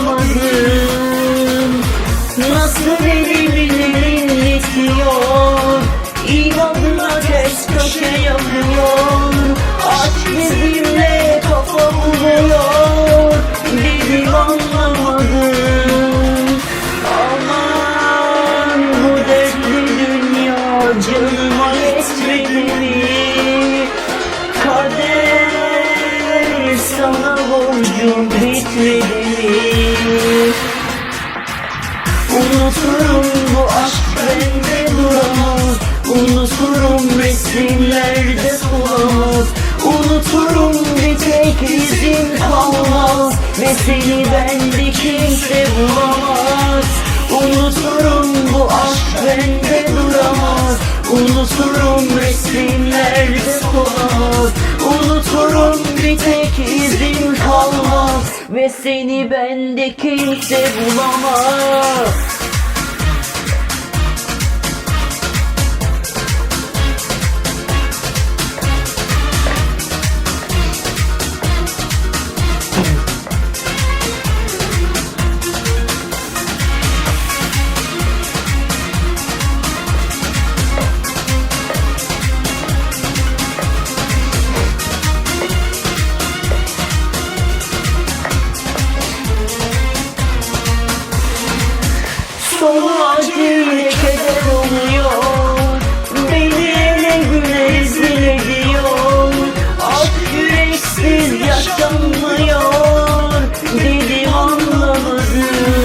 anlamadım Nasıl elimin yetiyor İnadına ters köşe yanıyor. Aşk bizimle kafa buluyor. Dedim anlamadım. Aman bu dertli dünya canıma yetmedi. Borcum bitmedi Unuturum bu aşk bende duramaz. Unuturum resimlerde sulamaz Unuturum bir tek izin kalmaz. Ve seni bende kimse bulamaz. Unuturum bu aşk bende duramaz. Unuturum resimlerde Ve seni bende kimse bulamaz Keder oluyor. Beni ele güne rezil ediyor yüreksiz yaşanmıyor. Dedim anlamadım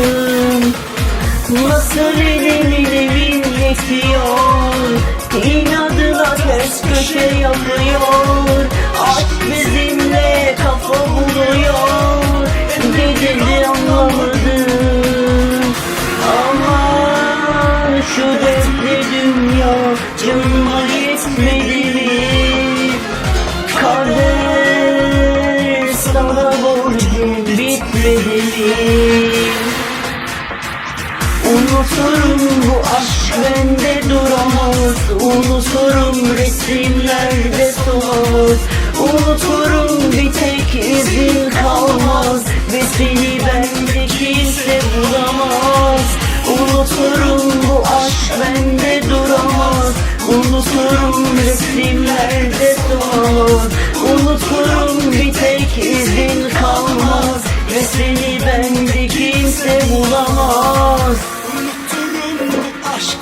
Nasıl evin yetiyor İnadına ters köşe yapıyor şu dertli dünya canıma yetmedi mi? Kader sana borcum bitmedi? Unuturum bu aşk bende duramaz Unuturum resimlerde solamaz Unuturum bir tek izin kalmaz Ve seni bende kimse bulamaz Unuturum bende duramaz Unuturum resimlerde son Unuturum bir tek izin kalmaz Ve seni bende kimse bulamaz. Unuturum aşk